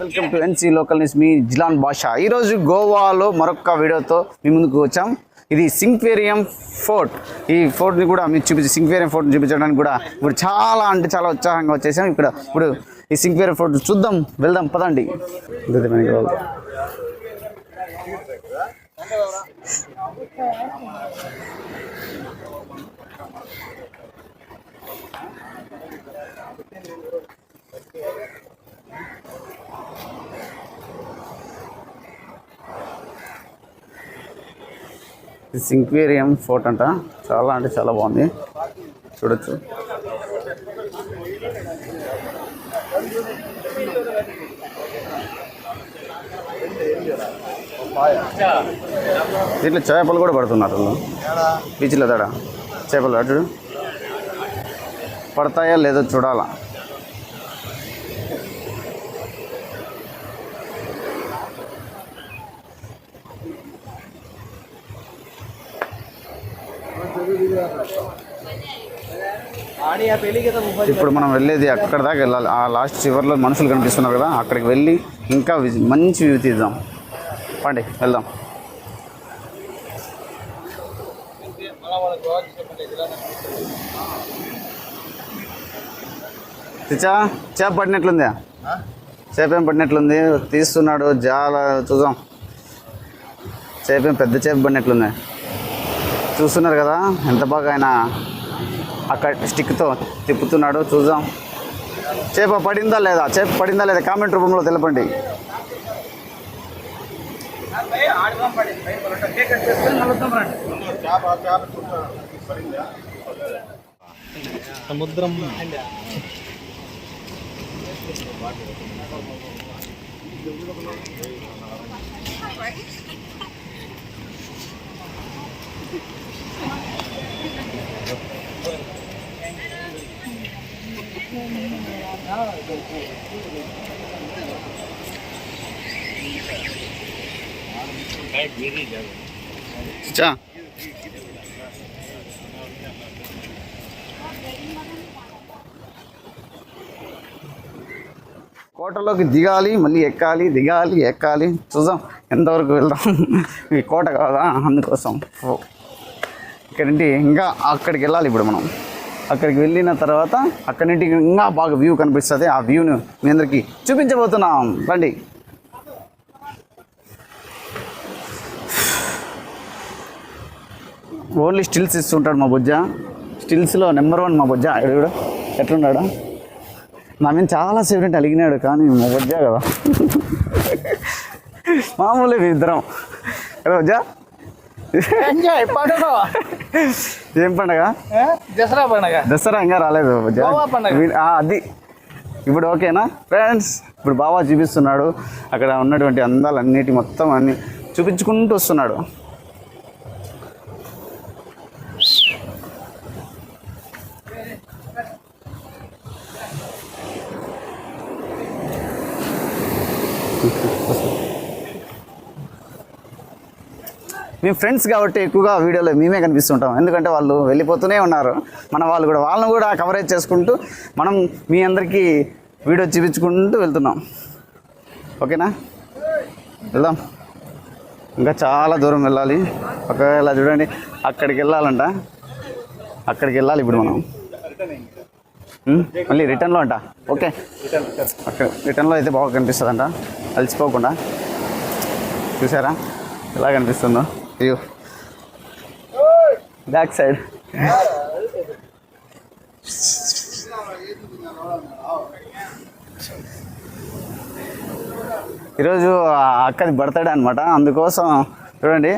Welcome to NC local news మీ జిలాన్ భాష ఈరోజు గోవాలో మరొక వీడియోతో మీ ముందుకు వచ్చాం. ఇది సింక్వేరియం ఫోర్ట్. ఈ ఫోర్ట్ని కూడా మీకు చూపించి సింక్వేరియం ఫోర్ట్ చూపించడానికి కూడా ఇప్పుడు చాలా అంటే చాలా ఉత్సాహంగా వచ్చేసాం. ఇక్కడ ఇప్పుడు ఈ సింక్వేరియం ఫోర్ట్ చూద్దాం వెళ్దాం పదండి. ఇది సింక్వేరియం ఫోర్ట్ అంట. చాలా అంటే చాలా బాగుంది. చూడొచ్చు. దీంట్లో చేపలు కూడా పడుతున్నారు. బీచ్లో తడ చేపలు అటు పడతాయా లేదో చూడాలా? ఇప్పుడు మనం వెళ్ళేది అక్కడ దాకా వెళ్ళాలి. ఆ లాస్ట్ చివర్లో మనుషులు కనిపిస్తున్నారు కదా అక్కడికి వెళ్ళి ఇంకా మంచి వ్యూ తీద్దాం. పండి వెళ్దాం. తెచ్చా? చేప పడినట్లుందా? చేపేం పడినట్లుంది? తీస్తున్నాడు జాల చూద్దాం. చేపేం పెద్ద చేప పడినట్లుంది? చూస్తున్నారు కదా ఎంత బాగా ఆయన అక్కడ స్టిక్తో తిప్పుతున్నాడు చూద్దాం. చేప పడిందా లేదా? చేప పడిందా లేదా? కామెంట్ రూపంలో తెలపండి. సముద్రం. కోటలోకి దిగాలి మళ్ళీ ఎక్కాలి దిగాలి ఎక్కాలి. చూద్దాం ఎంతవరకు వెళ్దాం? ఈ కోట కాదా? అందుకోసం. ఇక్కడ నుండి ఇంకా అక్కడికి వెళ్ళాలి ఇప్పుడు మనం. అక్కడికి వెళ్ళిన తర్వాత అక్కడి నుండి ఇంకా బాగా వ్యూ కనిపిస్తుంది. ఆ వ్యూను మీ అందరికీ చూపించబోతున్నాం. రండి. ఓన్లీ స్టిల్స్ ఇస్తుంటాడు మా బుజ్జ. స్టిల్స్లో నెంబర్ వన్ మా బుజ్జ. ఇక్కడ కూడా ఎట్లున్నాడు? నా మీద చాలా సేపు అలిగినాడు కానీ మా బుజ్జ కదా. మామూలు ఇద్దరం. కదా ఎంజాయ్ పండుగ ఏం పండగ? దసరా పండుగ. దసరా ఇంకా రాలేదు. అది. ఇప్పుడు ఓకేనా? ఫ్రెండ్స్ ఇప్పుడు బాబా చూపిస్తున్నాడు. అక్కడ ఉన్నటువంటి అందాలన్నిటి మొత్తం అన్ని చూపించుకుంటూ వస్తున్నాడు. మేము ఫ్రెండ్స్ కాబట్టి ఎక్కువగా వీడియోలో మేమే కనిపిస్తుంటాం. ఎందుకంటే వాళ్ళు వెళ్ళిపోతూనే ఉన్నారు. మన వాళ్ళు కూడా వాళ్ళని కూడా కవరేజ్ చేసుకుంటూ మనం మీ అందరికీ వీడియో చూపించుకుంటూ వెళ్తున్నాం. ఓకేనా? వెళ్దాం. ఇంకా చాలా దూరం వెళ్ళాలి. ఒకవేళ చూడండి అక్కడికి వెళ్ళాలంట. అక్కడికి వెళ్ళాలి ఇప్పుడు మనం. మళ్ళీ రిటర్న్లో అంట. ఓకే. అక్కడ రిటర్న్లో అయితే బాగా కనిపిస్తుందంట. అలసిపోకుండా. చూసారా? ఎలా కనిపిస్తుందో? అయ్యో బ్యాక్ సైడ్ ఈరోజు అక్కది బర్త్డే అనమాట అందుకోసం చూడండి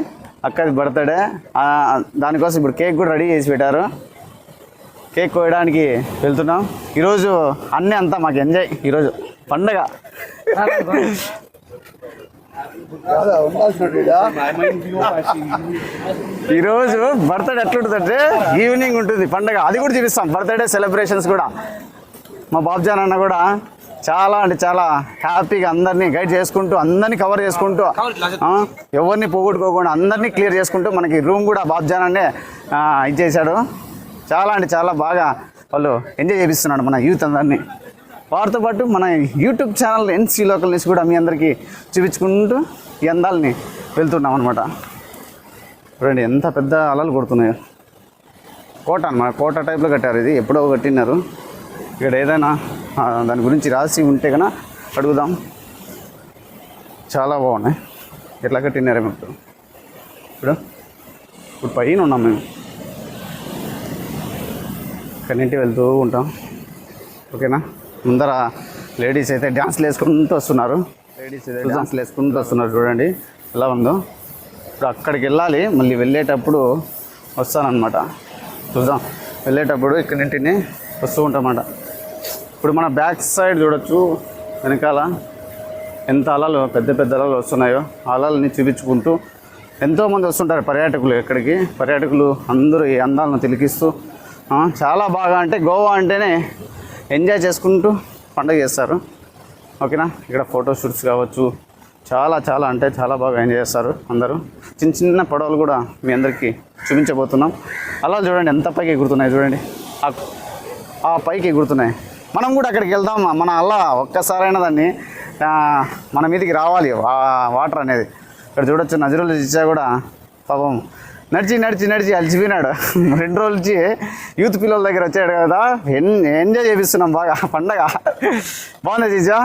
అక్కది బర్త్డే దానికోసం ఇప్పుడు కేక్ కూడా రెడీ చేసి పెట్టారు. కేక్ కోయడానికి వెళ్తున్నాం. ఈరోజు అన్నీ అంతా మాకు ఎంజాయ్ ఈరోజు పండగ. ఈరోజు బర్త్డే ఎట్లుంటుందంటే ఈవినింగ్ ఉంటుంది పండగ. అది కూడా చూపిస్తాం. బర్త్డే సెలబ్రేషన్స్ కూడా. మా బాబ్జాన్ అన్న కూడా చాలా అంటే చాలా హ్యాపీగా అందరినీ గైడ్ చేసుకుంటూ అందరినీ కవర్ చేసుకుంటూ ఎవరిని పోగొట్టుకోకుండా అందరినీ క్లియర్ చేసుకుంటూ మనకి రూమ్ కూడా బాబ్జాన్ అనే ఇది ఇచ్చేసాడు చాలా అంటే చాలా బాగా వాళ్ళు ఎంజాయ్ చేపిస్తున్నాడు మన యూత్ అందరినీ. వారితో పాటు మన YouTube channel NC local news కూడా మీ అందరికీ చూపించుకుంటూ ఈ అందాలని వెళ్తున్నాం అనమాట చూడండి ఎంత పెద్ద అలలు కొడుతున్నాయో. కోట అనమాట కోట టైప్లో కట్టారు ఇది. ఎప్పుడో కట్టినారు. ఇక్కడ ఏదైనా దాని గురించి రాసి ఉంటే కనుక అడుగుదాం. చాలా బాగున్నాయి. ఎట్లా కట్టినారేమో ఇప్పుడు. ఇప్పుడు ఇప్పుడు పైన ఉన్నాం మేము. కన్నింటి వెళ్తూ ఉంటాం. ఓకేనా? ముందర లేడీస్ అయితే డ్యాన్స్లు వేసుకుంటూ వస్తున్నారు. లేడీస్ అయితే డ్యాన్స్లు వేసుకుంటూ వస్తున్నారు చూడండి. ఎలా ఉందో? ఇప్పుడు అక్కడికి వెళ్ళాలి. మళ్ళీ వెళ్ళేటప్పుడు వస్తానన్నమాట. చూద్దాం. వెళ్ళేటప్పుడు ఇక్కడి నుంటిని వస్తూ ఉంటామన్నమాట. ఇప్పుడు మన బ్యాక్ సైడ్ చూడొచ్చు. వెనకాల ఎంత అలలు పెద్ద పెద్ద అలలు వస్తున్నాయో అలల్ని చూపించుకుంటూ ఎంతోమంది వస్తుంటారు పర్యాటకులు ఇక్కడికి పర్యాటకులు అందరూ ఈ అందాలను తిలికిస్తూ చాలా బాగా అంటే గోవా అంటేనే ఎంజాయ్ చేసుకుంటూ పండగ చేస్తారు. ఓకేనా? ఇక్కడ ఫోటో షూట్స్ కావచ్చు. చాలా చాలా అంటే చాలా బాగా ఎంజాయ్ చేస్తారు అందరూ. చిన్న చిన్న పడవలు కూడా మీ అందరికీ చూపించబోతున్నాం. అలా చూడండి ఎంత పైకి ఎగురుతున్నాయి చూడండి. ఆ- పైకి ఎగురుతున్నాయి. మనం కూడా అక్కడికి వెళ్దాం మన అలా ఒక్కసారైనా దాన్ని మన మీదకి రావాలి. వాటర్ అనేది. ఇక్కడ చూడొచ్చు నజరులు ఇచ్చా కూడా పాపం నడిచి నడిచి నడిచి అలసిపోయినాడు. రెండు రోజుల నుంచి యూత్ పిల్లల దగ్గర వచ్చాడు కదా. ఎన్ ఎంజాయ్ చేపిస్తున్నాం బాగా పండగ. బాగుంది జీజా?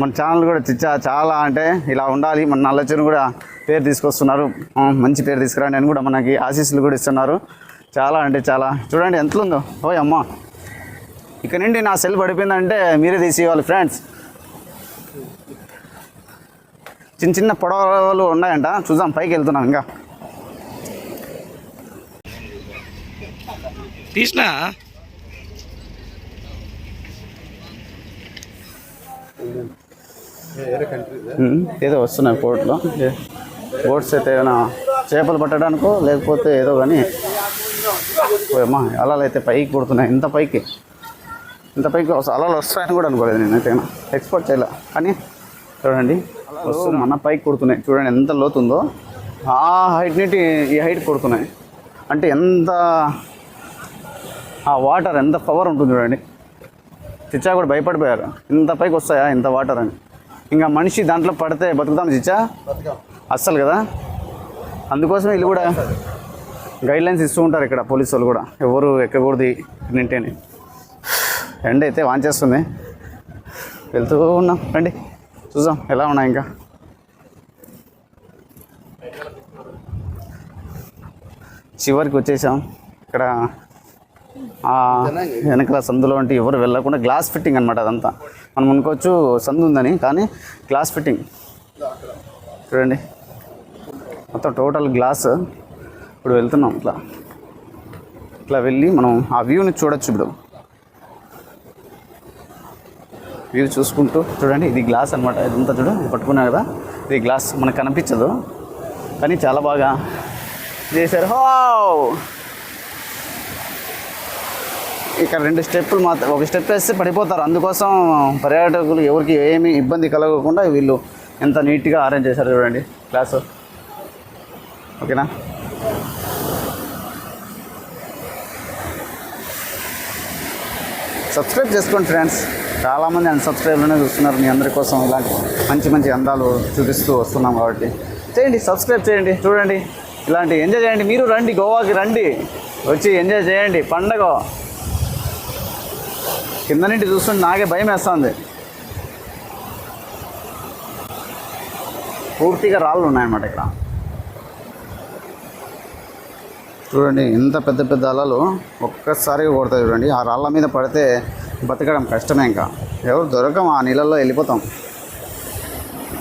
మన ఛానల్ కూడా చిచ్చా చాలా అంటే ఇలా ఉండాలి. మన నల్లచూరు కూడా పేరు తీసుకొస్తున్నారు. మంచి పేరు తీసుకురండి. అని కూడా మనకి ఆశీస్సులు కూడా ఇస్తున్నారు. చాలా అంటే చాలా. చూడండి ఎంత ఉందో. ఓయ్ అమ్మ. ఇక్కడ నుండి నా సెల్ పడిపోయిందంటే మీరే తీసి ఇవ్వాలి ఫ్రెండ్స్ చిన్న చిన్న పొడవలు ఉన్నాయంట. చూద్దాం పైకి వెళ్తున్నాం ఇంకా. తీసినా? ఏదో వస్తున్నాయి పోర్ట్లో బోట్స్ అయితే ఏమైనా చేపలు పట్టడానికో లేకపోతే ఏదో కానీ. అమ్మా అలలు అయితే పైకి కొడుతున్నాయి. ఇంత పైకి. ఇంత పైకి అలలు వస్తాయని కూడా అనుకోలేదు నేనైతే. ఎక్స్పోర్ట్ చేయాల? కానీ చూడండి. వస్తూ మన పైకి కొడుతున్నాయి. చూడండి ఎంత లోతుందో ఆ హైట్ నుండి ఈ హైట్ కొడుతున్నాయి. అంటే ఎంత ఆ వాటర్ ఎంత పవర్ ఉంటుంది చూడండి. చిచ్చా కూడా భయపడిపోయారు. ఇంత పైకి వస్తాయా? ఇంత వాటర్ అని. ఇంకా మనిషి దాంట్లో పడితే బతుకుతాం చిచ్చా? అస్సలు కదా? అందుకోసం వీళ్ళు కూడా గైడ్ లైన్స్ ఇస్తూ ఉంటారు ఇక్కడ పోలీసు వాళ్ళు కూడా. ఎవరు ఎక్కకూడదు నింటేని ఎండ అయితే వాంచేస్తుంది. వెళ్తూ ఉన్నాం. రండి. చూద్దాం ఎలా ఉన్నాయి ఇంకా? చివరికి వచ్చేసాం. ఇక్కడ వెనకల వెనకాల సందులో అంటే ఎవరు వెళ్ళకుండా గ్లాస్ ఫిట్టింగ్ అనమాట అదంతా. మనం అనుకోవచ్చు సందు ఉందని కానీ గ్లాస్ ఫిట్టింగ్ చూడండి. మొత్తం టోటల్ గ్లాస్ ఇప్పుడు వెళ్తున్నాం ఇట్లా. ఇట్లా వెళ్ళి మనం ఆ వ్యూని చూడొచ్చు ఇప్పుడు. వ్యూ చూసుకుంటూ చూడండి ఇది గ్లాస్ అనమాట ఇదంతా చూడు పట్టుకున్నా కదా. ఇది గ్లాస్ మనకు కనిపించదు. కానీ చాలా బాగా చేశారు. హో ఇక్కడ రెండు స్టెప్పులు మాత్రం ఒక స్టెప్ వేస్తే పడిపోతారు. అందుకోసం పర్యాటకులు ఎవరికి ఏమీ ఇబ్బంది కలగకుండా వీళ్ళు ఎంత నీట్గా అరేంజ్ చేశారు చూడండి. క్లాసు ఓకేనా? సబ్స్క్రైబ్ చేసుకోండి ఫ్రెండ్స్. చాలామంది అన్సబ్స్క్రైబ్లోనే చూస్తున్నారు మీ అందరి కోసం ఇలాంటి మంచి మంచి అందాలు చూపిస్తూ వస్తున్నాం కాబట్టి. చేయండి సబ్స్క్రైబ్ చేయండి చూడండి. ఇలాంటి ఎంజాయ్ చేయండి. మీరు రండి గోవాకి రండి. వచ్చి ఎంజాయ్ చేయండి. పండగ. కింద నుండి చూస్తుంటే నాకే భయం వేస్తుంది. పూర్తిగా రాళ్ళు ఉన్నాయన్నమాట ఇక్కడ. చూడండి ఎంత పెద్ద పెద్ద అలలు ఒక్కసారిగా కొడతాయి చూడండి. ఆ రాళ్ళ మీద పడితే బతకడం కష్టమే ఇంకా. ఎవరు దొరకం ఆ నీళ్ళల్లో వెళ్ళిపోతాం.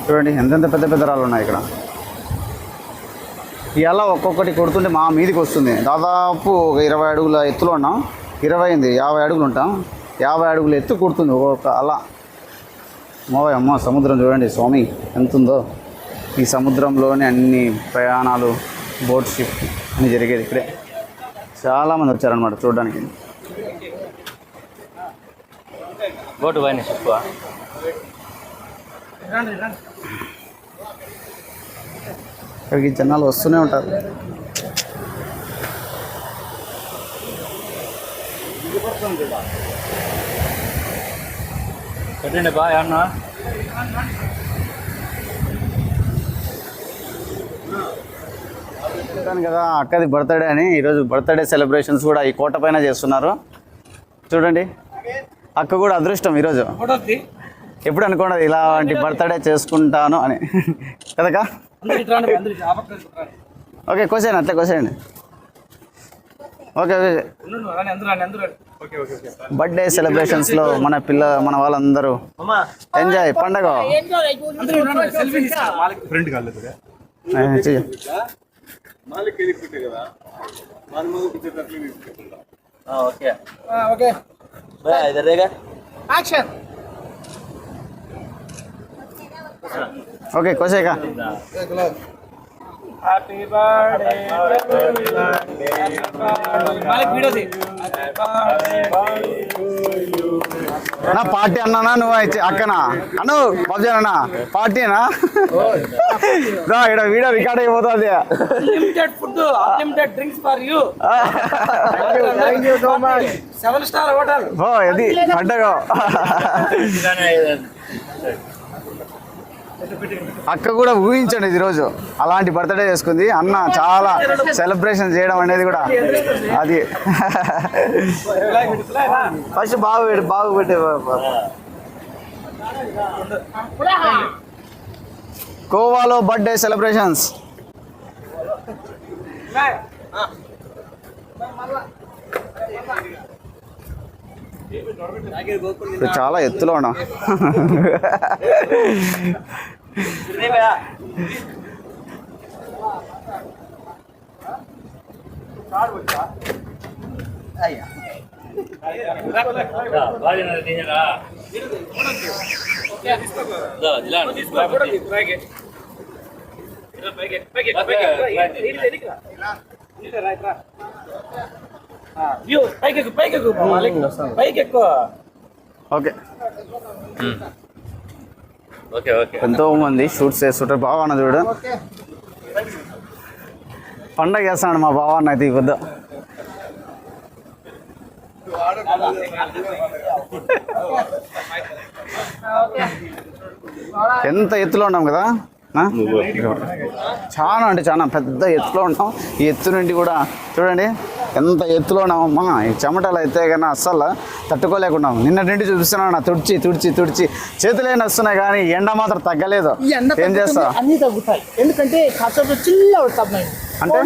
చూడండి ఎంతెంత పెద్ద పెద్ద రాళ్ళు ఉన్నాయి ఇక్కడ. ఇలా ఒక్కొక్కటి కొడుతుంటే మా మీదికి వస్తుంది. దాదాపు ఒక ఇరవై అడుగుల ఎత్తులో ఉన్నాం. ఇరవై ఎనిమిది యాభై అడుగులు ఉంటాం. యాభై అడుగుల ఎత్తు కొడుతుంది ఒక్కొక్క అలా. మోయ్ అమ్మ సముద్రం చూడండి స్వామి ఎంత ఉందో ఈ సముద్రంలోనే అన్ని ప్రయాణాలు బోట్ షిప్ అన్నీ జరిగేది ఇక్కడే. చాలామంది వచ్చారనమాట చూడడానికి. బోటు పైన ఎక్కువ ఇక్కడికి జనాలు వస్తూనే ఉంటారు. కట్టండి బా అన్న చెప్పాను కదా అక్కది బర్త్డే అని ఈరోజు బర్త్డే సెలబ్రేషన్స్ కూడా ఈ కోట పైన చేస్తున్నారు. చూడండి. అక్క కూడా అదృష్టం ఈరోజు. ఎప్పుడు అనుకోండి ఇలాంటి బర్త్డే చేసుకుంటాను అని. కదకా ఓకే కోసేయండి అట్లే కోసేయండి. ఓకే ఓకే బర్త్డే సెలబ్రేషన్స్లో మన పిల్ల మన వాళ్ళందరూ. ఎంజాయ్ పండగ. చెయ్యి. ఓకే. ఓకే. బా హ్యాపీ బర్త్డే మాలిక్ వీడియో తీ నా పార్టీ అన్నానా నువ్వు అయితే? అక్కనా? అను బాబు అన్నా పార్టీనా? రా ఇక్కడ వీడియో రికార్డ్ అయిపోతుంది. Unlimited food unlimited drinks for you seven star hotel ఓ ఇది పండగ అక్క కూడా ఊహించండి ఇది రోజు అలాంటి బర్త్డే చేసుకుంది. అన్న చాలా సెలబ్రేషన్ చేయడం అనేది కూడా అది. ఫస్ట్ బాగు పెట్టి బాగు పెట్టే గోవాలో బర్త్డే సెలబ్రేషన్స్ చాలా ఎత్తులో ఉన్నా బాగా తీయరా ఇలా తీసుకో వ్యూ పైకి ఎక్కు పైకి ఎక్కు మాలిక్ పైకి ఎక్కువ ఓకే. Okay okay. ఎంతో మంది షూట్స్ చేస్తుంటారు బాగా అన్న చూడు. పండగ చేస్తున్నాడు మా బావ అన్న అయితే ఈ పొద్దు. ఎంత ఎత్తులో ఉన్నాం కదా? ఆ? చాలా అంటే చాలా పెద్ద ఎత్తులో ఉన్నాం. ఈ ఎత్తు నుండి కూడా చూడండి. ఎంత ఎత్తులో ఉన్నామమ్మా ఈ చెమటలు అయితే కన్నా అస్సలు తట్టుకోలేకున్నాం నిన్న నుండి చూపిస్తున్నాను నా తుడిచి తుడిచి తుడిచి. చేతులే వస్తున్నాయి కానీ ఎండ మాత్రం తగ్గలేదు. ఏం చేస్తా అన్ని తగ్గుతాయి. ఎందుకంటే చిల్ల అంటే?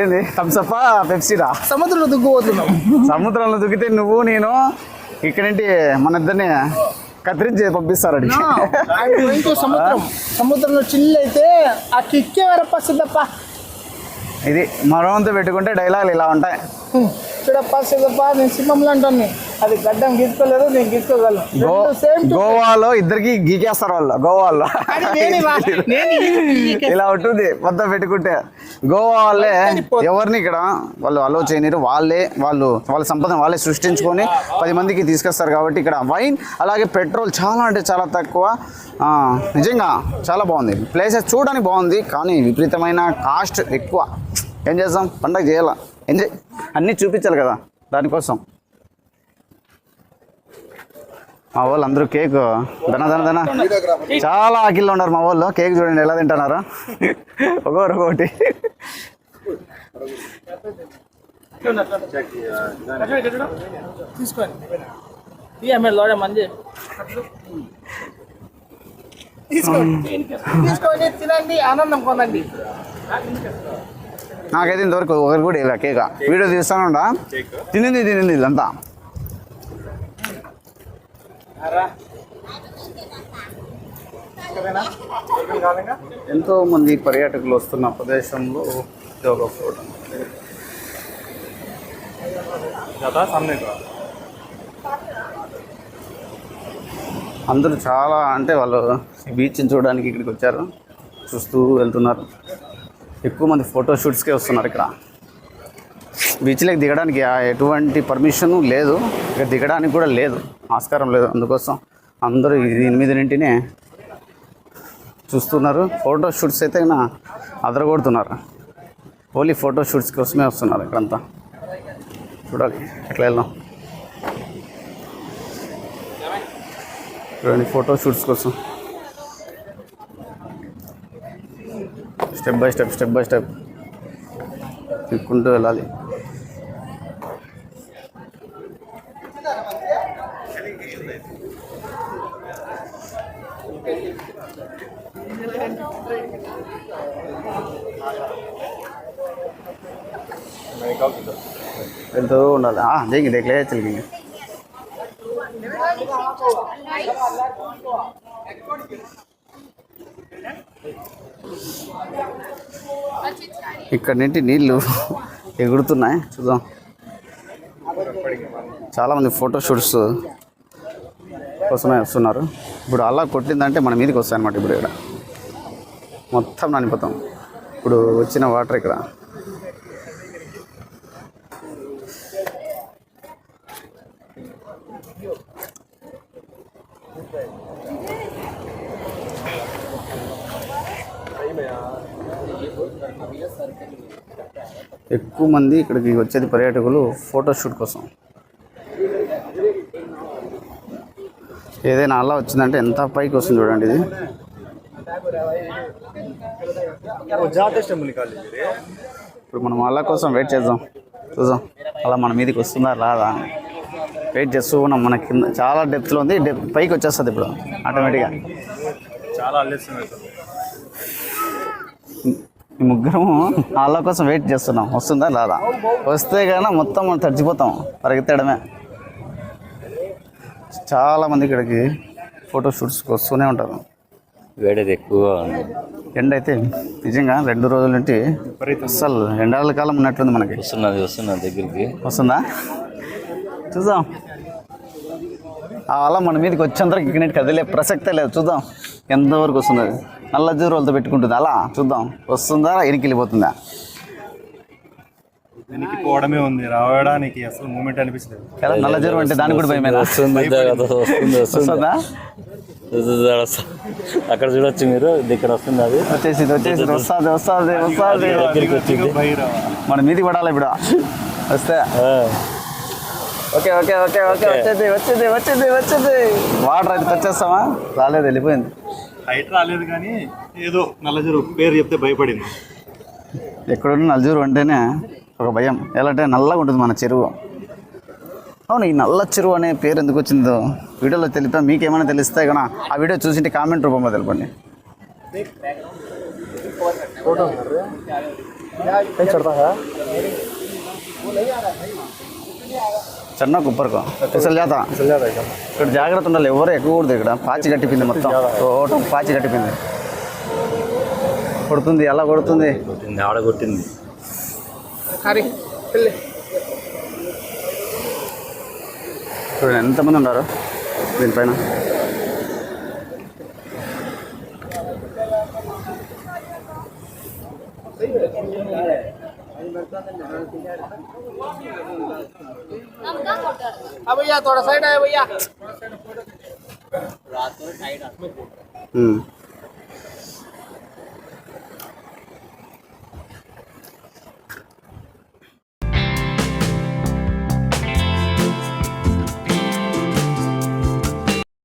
ఏంది? థమ్సప్పా పెప్సీరా సముద్రంలో దుగ్గు పోతున్నాం సముద్రంలో దిగితే నువ్వు నేను ఇక్కడి నుండి మన ఇద్దరిని కత్తిరించి పంపిస్తారు సముద్రం. సముద్రంలో చిల్లు అయితే ఆ కిక్కే వరప్ప ఇది ఇది మరొంత పెట్టుకుంటే డైలాగులు ఇలా ఉంటాయి. చూడప్ప సిద్ధప్ప నేను సింహంలో అంటాను. అది గడ్డం గీసుకోలేదు నేను గీసుకోగలను. గోవాలో ఇద్దరికి గీకేస్తారు వాళ్ళు గోవాలో. ఇలా ఉంటుంది మొత్తం పెట్టుకుంటే. గోవా వాళ్ళే ఎవరిని ఇక్కడ వాళ్ళు అలో చేయనిరు వాళ్ళే వాళ్ళు వాళ్ళ సంపదను వాళ్ళే సృష్టించుకొని పది మందికి తీసుకొస్తారు కాబట్టి ఇక్కడ వైన్ అలాగే పెట్రోల్ చాలా అంటే చాలా తక్కువ. నిజంగా చాలా బాగుంది. ప్లేసెస్ చూడడానికి బాగుంది కానీ విపరీతమైన కాస్ట్ ఎక్కువ. ఏం చేస్తాం పండగ చేయాల? ఎంజాయ్ అన్నీ చూపించాలి కదా దానికోసం. మా వాళ్ళు అందరూ కేక్ దన దన దన. చాలా ఆకిల్లో ఉన్నారు మా వాళ్ళు. కేక్ చూడండి ఎలా తింటున్నారు. ఒకరు ఒకటి తీసుకోండి. తీసుకోండి తినండి ఆనందం పొందండి. నాకైతే ఇంతవరకు ఒకరు కూడా ఇలా కేక్. వీడియో తీస్తానుండా తినింది తినింది ఇదంతా ఎంతో మంది పర్యాటకులు వస్తున్న ప్రదేశంలో ఇది ఒక ఫోటో అందరూ చాలా అంటే వాళ్ళు బీచ్ని చూడడానికి ఇక్కడికి వచ్చారు. చూస్తూ వెళ్తున్నారు. ఎక్కువ మంది ఫోటోషూట్స్కే వస్తున్నారు ఇక్కడ. బీచ్లోకి దిగడానికి ఎటువంటి పర్మిషన్ లేదు. ఇక దిగడానికి కూడా లేదు. ఆస్కారం లేదు. అందుకోసం అందరూ ఎనిమిదింటినే చూస్తున్నారు. ఫోటో షూట్స్ అయితే నా అదరగొడుతున్నారు. ఓన్లీ ఫోటో షూట్స్ కోసమే వస్తున్నారు ఇక్కడంతా. చూడాలి ఎట్లా వెళ్దాం. చూడండి ఫోటో షూట్స్ కోసం. Step by step step by step. తిక్కుంటూ వెళ్ళాలి. ఎంత ఉండాలి? దేంగి దేఖ లే చలిగింది ఇక్కడ నుండి నీళ్ళు ఎగురుతున్నాయి. చూద్దాం. చాలామంది ఫోటో షూట్స్ కోసమే వస్తున్నారు. ఇప్పుడు అలా కొట్టిందంటే మన మీదకి వస్తాయి అనమాట ఇప్పుడు ఇక్కడ. మొత్తం నానిపోతాం. ఇప్పుడు వచ్చిన వాటర్ ఇక్కడ. ఎక్కువ మంది ఇక్కడికి వచ్చేది పర్యాటకులు ఫోటో షూట్ కోసం. ఏదైనా అలా వచ్చిందంటే ఎంత పైకి వస్తుంది చూడండి ఇది. ఇప్పుడు మనం అలా కోసం వెయిట్ చేద్దాం. చూద్దాం. అలా మన మీదకి వస్తుందా రాదా? వెయిట్ చేస్తూ ఉన్నాం. మన కింద చాలా డెప్త్లో ఉంది. డెప్ పైకి వచ్చేస్తుంది ఇప్పుడు ఆటోమేటిక్గా చాలా ఈ ముగ్గురము వాళ్ళ కోసం వెయిట్ చేస్తున్నాం. వస్తుందా రాదా? వస్తే కానీ మొత్తం మనం తడిచిపోతాం. పరిగెత్తడమే. చాలా మంది ఇక్కడికి ఫోటో షూట్స్కి వస్తూనే ఉంటారు. వేడేది ఎక్కువగా ఉంది. ఎండ అయితే నిజంగా రెండు రోజుల నుండి అసలు ఎండాల కాలం ఉన్నట్లుంది మనకి. వస్తున్నది వస్తున్నది దగ్గరికి. వస్తుందా? చూద్దాం. ఆ అలా మన మీదకి వచ్చేంతవరకు ఇక్కడ కదిలే ప్రసక్తే లేదు. చూద్దాం. ఎంతవరకు వస్తుంది నల్ల జూరు వాళ్ళతో పెట్టుకుంటుంది. అలా చూద్దాం. వస్తుందా? ఇరికి వెళ్ళిపోతుందా? పోవడమే ఉంది. రావడానికి అసలు మూమెంట్ అనిపించలేదు. కదా నల్ల జూరు అంటే కూడా భయమేనా? వస్తుంది వస్తుంది. అక్కడ చూడొచ్చు మీరు. ఇక్కడ వస్తుంది అది. వచ్చేసింది వచ్చేసింది. వస్తుంది వస్తుంది వస్తుంది. మన మీదికి పడాలి ఇప్పుడు? వస్తే. ఆ, ఓకే ఓకే ఓకే ఓకే వచ్చేది వచ్చేది వచ్చేది వచ్చేది. వాటర్ అయితే వచ్చేస్తామా రాలేదు వెళ్ళిపోయింది. హైట్ రాలేదు కానీ ఏదో నల్లజరు పేరు చెప్తే భయపడింది. ఎక్కడున్న నల్జూరు అంటేనే ఒక భయం. ఎలా అంటే నల్లగా ఉంటుంది మన చెరువు. అవును ఈ నల్ల చెరువు అనే పేరు ఎందుకు వచ్చిందో వీడియోలో తెలిపా. మీకేమైనా తెలిస్తే కన్నా ఆ వీడియో చూసింటే కామెంట్ రూపంలో తెలపండి. చిన్న కుప్పరకు అసలు చేత ఇక్కడ జాగ్రత్త ఉండాలి ఎవరు ఎక్కువ కూడదు ఇక్కడ. పాచి కట్టిపోయింది మొత్తం. టోటల్ పాచి కట్టిపోయింది. కొడుతుంది ఎలా కొడుతుంది? కొట్టింది ఆడ కొట్టింది. చూడండి ఎంతమంది ఉన్నారు దీనిపైన? अब भैया थोड़ा साइड आया भैया ఉమ్.